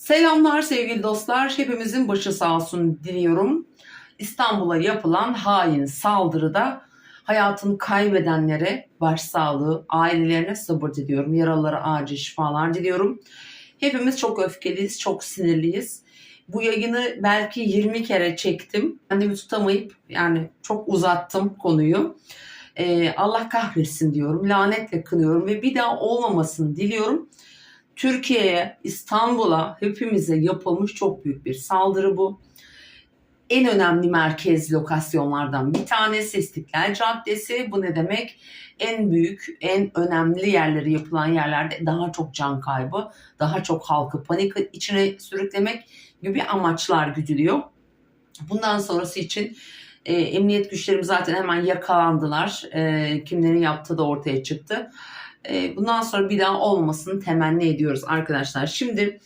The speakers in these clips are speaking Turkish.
Selamlar sevgili dostlar. Hepimizin başı sağ olsun diliyorum. İstanbul'a yapılan hain saldırıda hayatını kaybedenlere başsağlığı, ailelerine sabır diliyorum. Yaralılara acil şifalar diliyorum. Hepimiz çok öfkeliyiz, çok sinirliyiz. Bu yayını belki 20 kere çektim. Kendimi tutamayıp yani çok uzattım konuyu. Ee, Allah kahretsin diyorum. Lanetle kınıyorum ve bir daha olmamasını diliyorum. Türkiye'ye, İstanbul'a, hepimize yapılmış çok büyük bir saldırı bu. En önemli merkez lokasyonlardan bir tanesi İstiklal Caddesi. Bu ne demek? En büyük, en önemli yerleri yapılan yerlerde daha çok can kaybı, daha çok halkı panik içine sürüklemek gibi amaçlar güdülüyor. Bundan sonrası için e, emniyet güçlerimiz zaten hemen yakalandılar. E, kimlerin yaptığı da ortaya çıktı. E, bundan sonra bir daha olmamasını temenni ediyoruz arkadaşlar. Şimdi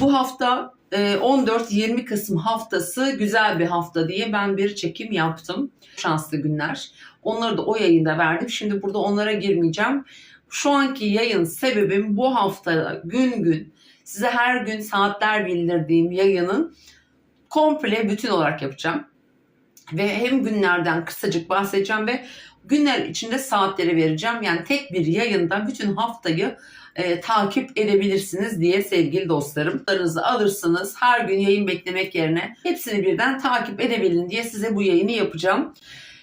bu hafta e, 14-20 Kasım haftası güzel bir hafta diye ben bir çekim yaptım. Şanslı günler. Onları da o yayında verdim. Şimdi burada onlara girmeyeceğim. Şu anki yayın sebebim bu hafta gün gün size her gün saatler bildirdiğim yayının komple bütün olarak yapacağım. Ve hem günlerden kısacık bahsedeceğim ve günler içinde saatleri vereceğim. Yani tek bir yayında bütün haftayı e, takip edebilirsiniz diye sevgili dostlarım. Larınızı alırsınız. Her gün yayın beklemek yerine hepsini birden takip edebilin diye size bu yayını yapacağım.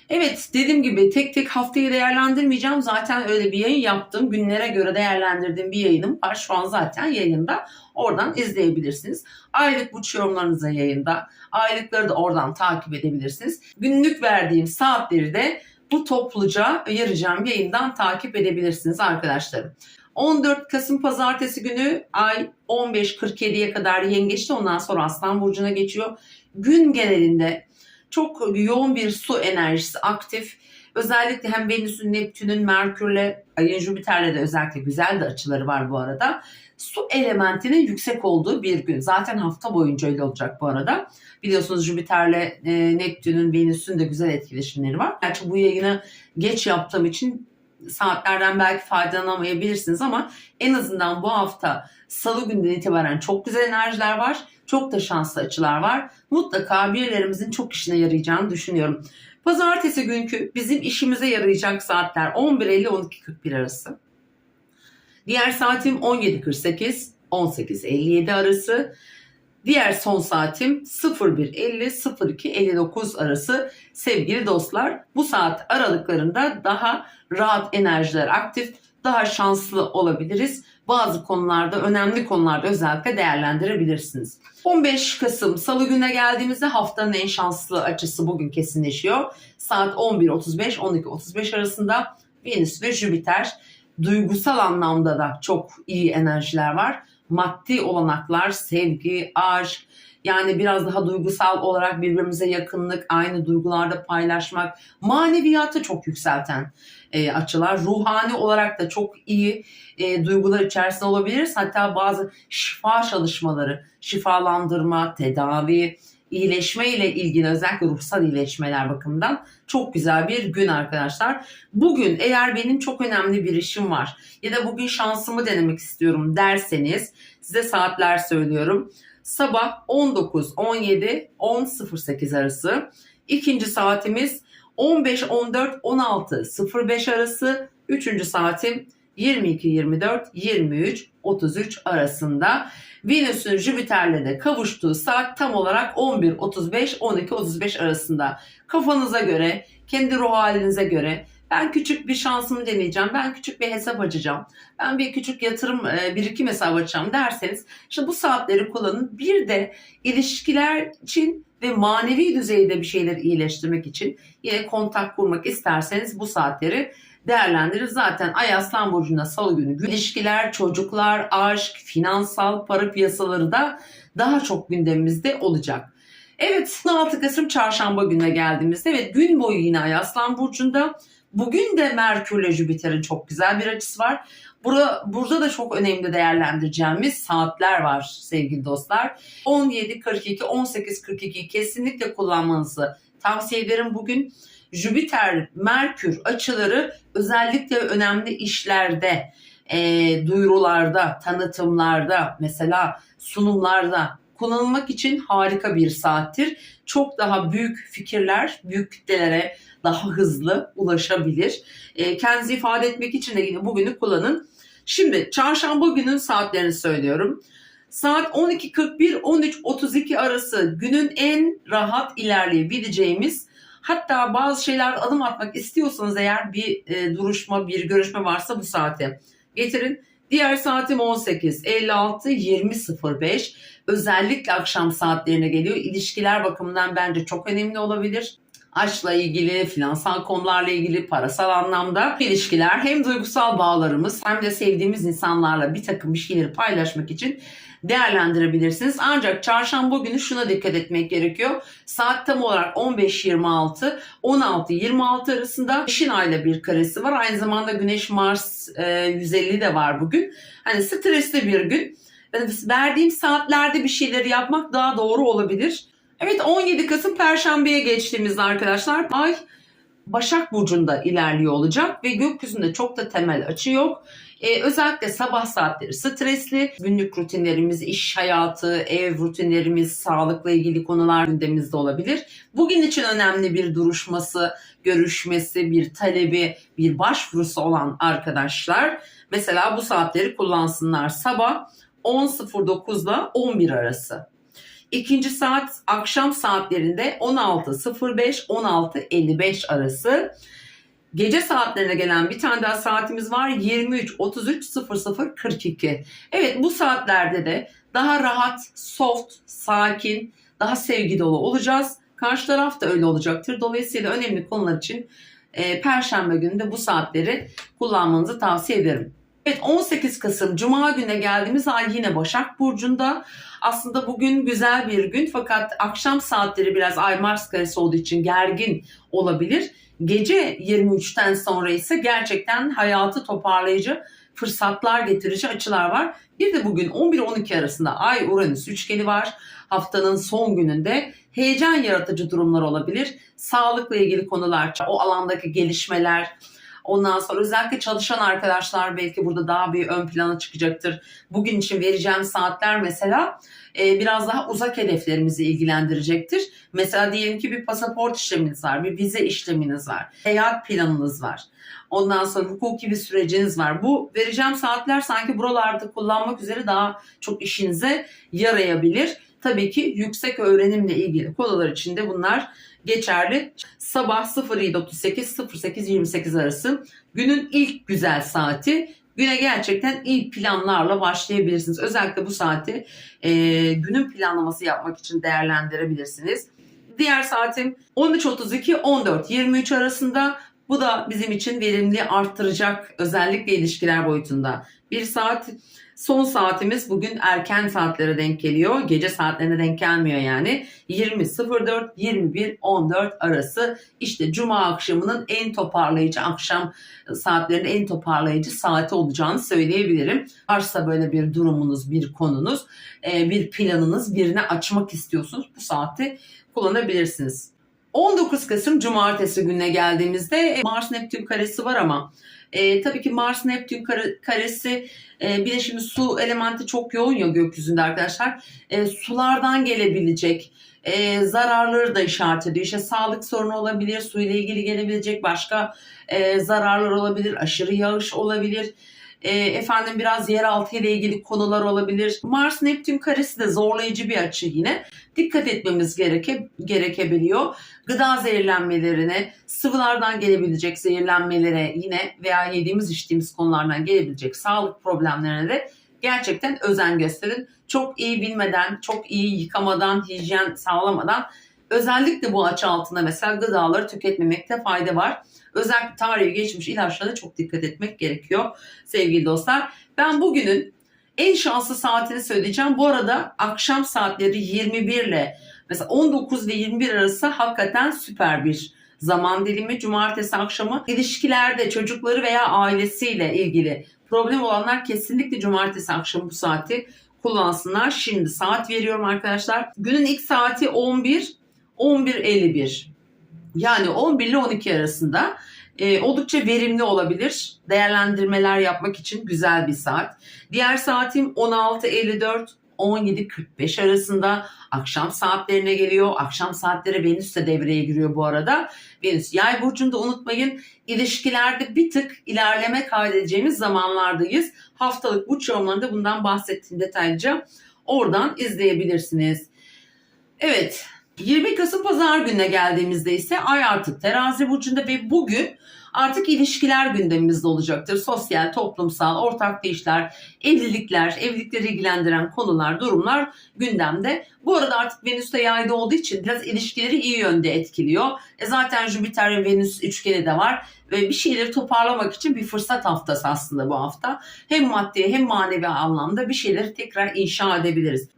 Evet dediğim gibi tek tek haftayı değerlendirmeyeceğim. Zaten öyle bir yayın yaptım. Günlere göre değerlendirdiğim bir yayınım var. Şu an zaten yayında. Oradan izleyebilirsiniz. Aylık burç yorumlarınıza yayında. Aylıkları da oradan takip edebilirsiniz. Günlük verdiğim saatleri de bu topluca ayıracağım yayından takip edebilirsiniz arkadaşlarım. 14 Kasım Pazartesi günü ay 15.47'ye kadar yengeçte ondan sonra Aslan Burcu'na geçiyor. Gün genelinde çok yoğun bir su enerjisi aktif. Özellikle hem Venüs'ün, Neptün'ün, Merkür'le, Ay'ın Jüpiter'le de özellikle güzel de açıları var bu arada. Su elementinin yüksek olduğu bir gün. Zaten hafta boyunca öyle olacak bu arada. Biliyorsunuz Jüpiter'le e, Neptün'ün, Venüs'ün de güzel etkileşimleri var. Gerçi bu yayını geç yaptığım için saatlerden belki faydalanamayabilirsiniz ama en azından bu hafta salı günden itibaren çok güzel enerjiler var. Çok da şanslı açılar var. Mutlaka birilerimizin çok işine yarayacağını düşünüyorum. Pazartesi günkü bizim işimize yarayacak saatler 11.50-12.41 arası. Diğer saatim 17.48 18.57 arası. Diğer son saatim 01.50-02.59 arası sevgili dostlar. Bu saat aralıklarında daha rahat enerjiler aktif, daha şanslı olabiliriz. Bazı konularda, önemli konularda özellikle değerlendirebilirsiniz. 15 Kasım Salı gününe geldiğimizde haftanın en şanslı açısı bugün kesinleşiyor. Saat 11.35-12.35 arasında Venüs ve Jüpiter duygusal anlamda da çok iyi enerjiler var. Maddi olanaklar, sevgi, aşk, yani biraz daha duygusal olarak birbirimize yakınlık, aynı duygularda paylaşmak, maneviyatı çok yükselten e, açılar. Ruhani olarak da çok iyi e, duygular içerisinde olabiliriz. Hatta bazı şifa çalışmaları, şifalandırma, tedavi, iyileşme ile ilgili özellikle ruhsal iyileşmeler bakımından çok güzel bir gün arkadaşlar. Bugün eğer benim çok önemli bir işim var ya da bugün şansımı denemek istiyorum derseniz size saatler söylüyorum. Sabah 19, 17, 10.08 arası. İkinci saatimiz 15, 14, 16, 05 arası. Üçüncü saatim 22, 24, 23, 33 arasında. Venüs'ün Jüpiter'le de kavuştuğu saat tam olarak 11, 35, 12, 35 arasında. Kafanıza göre, kendi ruh halinize göre ben küçük bir şansımı deneyeceğim. Ben küçük bir hesap açacağım. Ben bir küçük yatırım e, birikim hesabı açacağım derseniz işte bu saatleri kullanın. Bir de ilişkiler için ve manevi düzeyde bir şeyleri iyileştirmek için yine kontak kurmak isterseniz bu saatleri değerlendirir. Zaten Ay Aslan Burcu'nda salı günü ilişkiler, çocuklar, aşk, finansal, para piyasaları da daha çok gündemimizde olacak. Evet 16 Kasım çarşamba gününe geldiğimizde evet gün boyu yine Ay Aslan Burcu'nda Bugün de Merkür ile Jüpiter'in çok güzel bir açısı var. Burada, burada da çok önemli değerlendireceğimiz saatler var sevgili dostlar. 17.42, 18.42 kesinlikle kullanmanızı tavsiye ederim bugün. Jüpiter, Merkür açıları özellikle önemli işlerde e, duyurularda, tanıtımlarda, mesela sunumlarda kullanılmak için harika bir saattir. Çok daha büyük fikirler, büyük kütlelere daha hızlı ulaşabilir. E, kendinizi ifade etmek için de yine bugünü kullanın. Şimdi çarşamba günün saatlerini söylüyorum. Saat 12.41-13.32 arası günün en rahat ilerleyebileceğimiz hatta bazı şeyler adım atmak istiyorsanız eğer bir e, duruşma, bir görüşme varsa bu saate getirin. Diğer saatim 18, 56, 20.05. Özellikle akşam saatlerine geliyor. İlişkiler bakımından bence çok önemli olabilir. Aşkla ilgili, finansal konularla ilgili, parasal anlamda ilişkiler hem duygusal bağlarımız hem de sevdiğimiz insanlarla bir takım bir şeyleri paylaşmak için değerlendirebilirsiniz. Ancak çarşamba günü şuna dikkat etmek gerekiyor. Saat tam olarak 15.26 16.26 arasında Güneş'in ayla bir karesi var. Aynı zamanda Güneş Mars e, 150 de var bugün. Hani stresli bir gün. Verdiğim saatlerde bir şeyleri yapmak daha doğru olabilir. Evet 17 Kasım Perşembe'ye geçtiğimizde arkadaşlar ay Başak Burcu'nda ilerliyor olacak ve gökyüzünde çok da temel açı yok. Ee, özellikle sabah saatleri stresli, günlük rutinlerimiz, iş hayatı, ev rutinlerimiz, sağlıkla ilgili konular gündemimizde olabilir. Bugün için önemli bir duruşması, görüşmesi, bir talebi, bir başvurusu olan arkadaşlar mesela bu saatleri kullansınlar. Sabah 10.09 ile 11 arası. İkinci saat akşam saatlerinde 16.05-16.55 arası. Gece saatlerine gelen bir tane daha saatimiz var 23.33.00.42. Evet bu saatlerde de daha rahat, soft, sakin, daha sevgi dolu olacağız. Karşı taraf da öyle olacaktır. Dolayısıyla önemli konular için e, Perşembe günü de bu saatleri kullanmanızı tavsiye ederim. Evet 18 Kasım Cuma güne geldiğimiz ay yine Başak Burcu'nda. Aslında bugün güzel bir gün fakat akşam saatleri biraz Ay Mars karesi olduğu için gergin olabilir. Gece 23'ten sonra ise gerçekten hayatı toparlayıcı fırsatlar getirici açılar var. Bir de bugün 11-12 arasında Ay Uranüs üçgeni var. Haftanın son gününde heyecan yaratıcı durumlar olabilir. Sağlıkla ilgili konular, o alandaki gelişmeler, Ondan sonra özellikle çalışan arkadaşlar belki burada daha bir ön plana çıkacaktır. Bugün için vereceğim saatler mesela e, biraz daha uzak hedeflerimizi ilgilendirecektir. Mesela diyelim ki bir pasaport işleminiz var, bir vize işleminiz var, seyahat planınız var. Ondan sonra hukuki bir süreciniz var. Bu vereceğim saatler sanki buralarda kullanmak üzere daha çok işinize yarayabilir. Tabii ki yüksek öğrenimle ilgili konular için de bunlar geçerli. Sabah 07.38-08.28 arası günün ilk güzel saati. Güne gerçekten ilk planlarla başlayabilirsiniz. Özellikle bu saati e, günün planlaması yapmak için değerlendirebilirsiniz. Diğer saatim 13.32-14.23 arasında. Bu da bizim için verimli arttıracak özellikle ilişkiler boyutunda. Bir saat Son saatimiz bugün erken saatlere denk geliyor. Gece saatlerine denk gelmiyor yani. 20.04 21.14 arası işte cuma akşamının en toparlayıcı akşam saatlerinin en toparlayıcı saati olacağını söyleyebilirim. Varsa böyle bir durumunuz, bir konunuz, e, bir planınız, birine açmak istiyorsunuz bu saati kullanabilirsiniz. 19 Kasım Cumartesi gününe geldiğimizde Mars Neptün karesi var ama e, tabii ki Mars Neptün karesi e, bir de şimdi su elementi çok yoğun ya gökyüzünde arkadaşlar. E, sulardan gelebilecek e, zararları da işaret ediyor. İşte sağlık sorunu olabilir, su ile ilgili gelebilecek başka e, zararlar olabilir, aşırı yağış olabilir e, efendim biraz yeraltı ile ilgili konular olabilir. Mars Neptün karesi de zorlayıcı bir açı yine. Dikkat etmemiz gereke, gerekebiliyor. Gıda zehirlenmelerine, sıvılardan gelebilecek zehirlenmelere yine veya yediğimiz içtiğimiz konulardan gelebilecek sağlık problemlerine de gerçekten özen gösterin. Çok iyi bilmeden, çok iyi yıkamadan, hijyen sağlamadan özellikle bu açı altında mesela gıdaları tüketmemekte fayda var. Özellikle tarihi geçmiş ilaçlara çok dikkat etmek gerekiyor sevgili dostlar. Ben bugünün en şanslı saatini söyleyeceğim. Bu arada akşam saatleri 21 ile mesela 19 ve 21 arası hakikaten süper bir zaman dilimi. Cumartesi akşamı ilişkilerde çocukları veya ailesiyle ilgili problem olanlar kesinlikle cumartesi akşamı bu saati kullansınlar. Şimdi saat veriyorum arkadaşlar. Günün ilk saati 11 11.51. Yani 11 ile 12 arasında e, oldukça verimli olabilir. Değerlendirmeler yapmak için güzel bir saat. Diğer saatim 16.54 17.45 arasında akşam saatlerine geliyor. Akşam saatleri Venüs de devreye giriyor bu arada. Venüs yay burcunda unutmayın ilişkilerde bir tık ilerleme kaydedeceğimiz zamanlardayız. Haftalık burç yorumlarında bundan bahsettiğim detaylıca oradan izleyebilirsiniz. Evet 20 Kasım Pazar gününe geldiğimizde ise ay artık terazi burcunda ve bugün artık ilişkiler gündemimizde olacaktır. Sosyal, toplumsal, ortak işler, evlilikler, evlilikleri ilgilendiren konular, durumlar gündemde. Bu arada artık Venüs de yayda olduğu için biraz ilişkileri iyi yönde etkiliyor. E zaten Jüpiter ve Venüs üçgeni de var ve bir şeyleri toparlamak için bir fırsat haftası aslında bu hafta. Hem maddi hem manevi anlamda bir şeyleri tekrar inşa edebiliriz.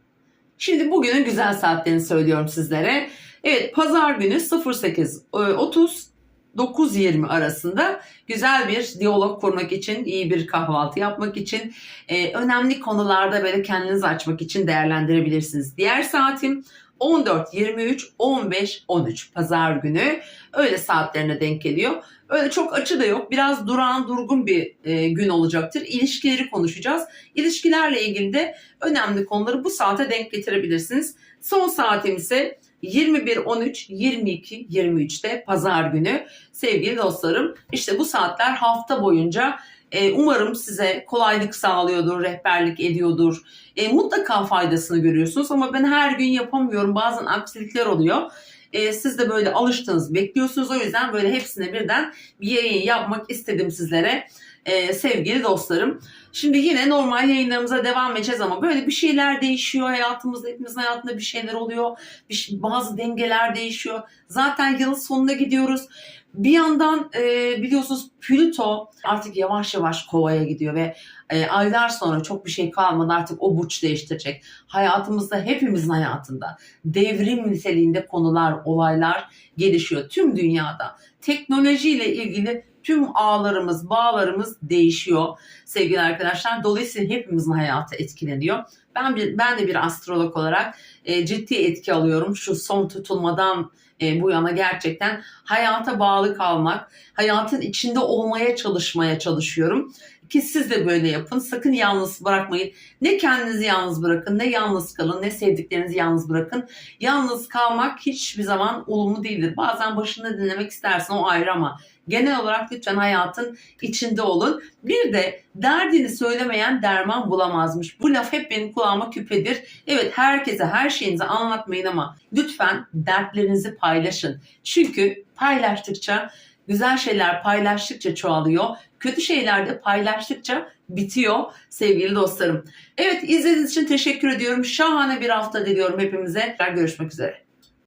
Şimdi bugünün güzel saatlerini söylüyorum sizlere. Evet pazar günü 08.30 9.20 arasında güzel bir diyalog kurmak için, iyi bir kahvaltı yapmak için, e, önemli konularda böyle kendinizi açmak için değerlendirebilirsiniz. Diğer saatim 14, 23, 15, 13 pazar günü öyle saatlerine denk geliyor. Öyle çok açı da yok. Biraz durağan, durgun bir e, gün olacaktır. İlişkileri konuşacağız. İlişkilerle ilgili de önemli konuları bu saate denk getirebilirsiniz. Son saatim ise 21, 13, 22, 23'te pazar günü sevgili dostlarım. İşte bu saatler hafta boyunca e, umarım size kolaylık sağlıyordur, rehberlik ediyordur. E, mutlaka faydasını görüyorsunuz ama ben her gün yapamıyorum. Bazen aksilikler oluyor. E, siz de böyle alıştınız, bekliyorsunuz. O yüzden böyle hepsine birden bir yayın yapmak istedim sizlere e, sevgili dostlarım. Şimdi yine normal yayınlarımıza devam edeceğiz ama böyle bir şeyler değişiyor hayatımızda, hepimizin hayatında bir şeyler oluyor. Bir, şey- bazı dengeler değişiyor. Zaten yılın sonuna gidiyoruz. Bir yandan e, biliyorsunuz Plüto artık yavaş yavaş kovaya gidiyor ve e, aylar sonra çok bir şey kalmadı artık o burç değiştirecek. Hayatımızda hepimizin hayatında devrim niteliğinde konular, olaylar gelişiyor tüm dünyada. Teknolojiyle ilgili tüm ağlarımız, bağlarımız değişiyor sevgili arkadaşlar. Dolayısıyla hepimizin hayatı etkileniyor. Ben bir ben de bir astrolog olarak e, ciddi etki alıyorum. Şu son tutulmadan e, bu yana gerçekten hayata bağlı kalmak, hayatın içinde olmaya çalışmaya çalışıyorum. Ki siz de böyle yapın. Sakın yalnız bırakmayın. Ne kendinizi yalnız bırakın, ne yalnız kalın, ne sevdiklerinizi yalnız bırakın. Yalnız kalmak hiçbir zaman olumlu değildir. Bazen başında dinlemek istersin o ayrı ama genel olarak lütfen hayatın içinde olun. Bir de derdini söylemeyen derman bulamazmış. Bu laf hep benim kulağıma küpedir. Evet herkese her şeyinizi anlatmayın ama lütfen dertlerinizi paylaşın. Çünkü paylaştıkça güzel şeyler paylaştıkça çoğalıyor. Kötü şeyler de paylaştıkça bitiyor sevgili dostlarım. Evet izlediğiniz için teşekkür ediyorum. Şahane bir hafta diliyorum hepimize. Görüşmek üzere.